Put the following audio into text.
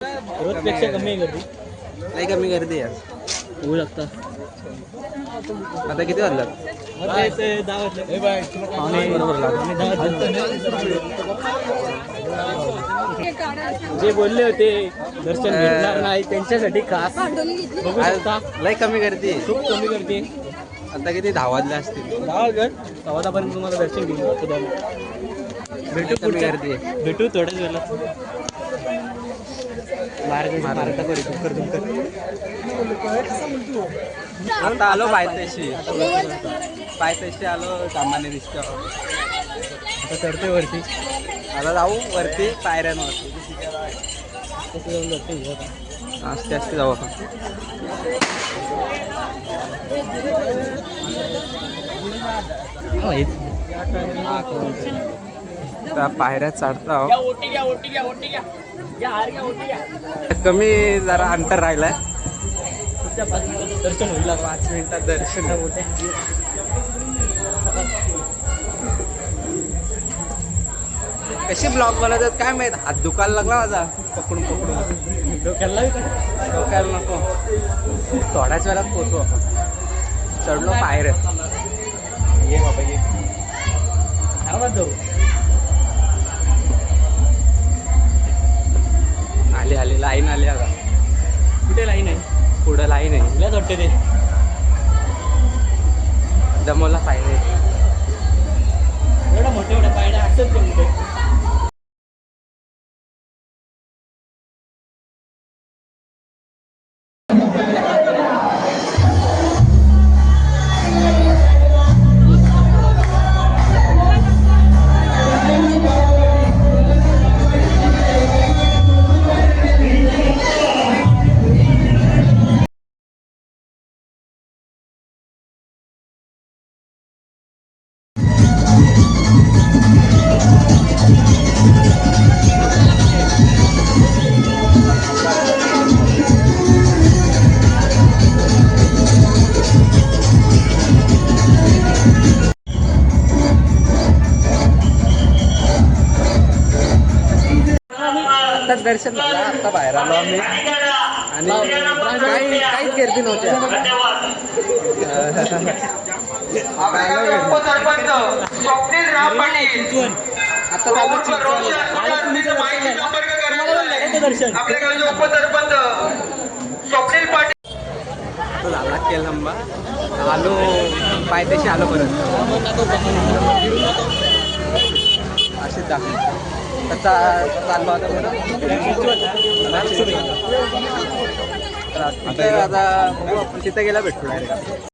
रोजपेक्षा कमी गर्दी. नाही कमी गर्दी आहे. होऊ शकता. आता किती वाजलं? बरोबर जे बोलले होते दर्शन भेटणार नाही त्यांच्यासाठी खास. बघू शकता. लय कमी गर्दी. खूप कमी गर्दी आता किती? दहा वाजले असतील. दहा घर चौदापर्यंत तुम्हाला दर्शन घेऊन भेटू भेटू थोड्याच वेळात. कर आता आलो पायथ्याशी पायथ्याशी आलो सामान्य दिसतो. आता चढतोय वरती. आता जाऊ वरती पायऱ्यांवरती असते असते जाऊ आपण. हा. त्या पायऱ्या चढता कमी जरा अंतर राहिलाय. दर्शन होईल. पाच मिनिटात दर्शन कशी ब्लॉग बनवतात काय माहीत? हात दुखायला लागला माझा. पकडून पकडून. डोक्याला? डोक्याला नको. थोड्याच वेळात पोचू आपण. चढलो पायऱ्या ये बाबा ये. आली आली लाईन आली आता. कुठे लाईन आहे? पुढं लाईन आहे. तुलाच वाटते ते. दमोला पायरे एवढा मोठे मोठे पायड्या ते मोठे दर्शन झालं. आता बाहेर आलो आम्ही. आणि काही काहीच गर्दी नव्हती आता दर्शन झाला केलंबा आलो पायथ्याशी आलो परत अशीच दाखव तसा चाललो आता तिथे आता बघू आपण तिथे गेला भेटतो डायरेक्ट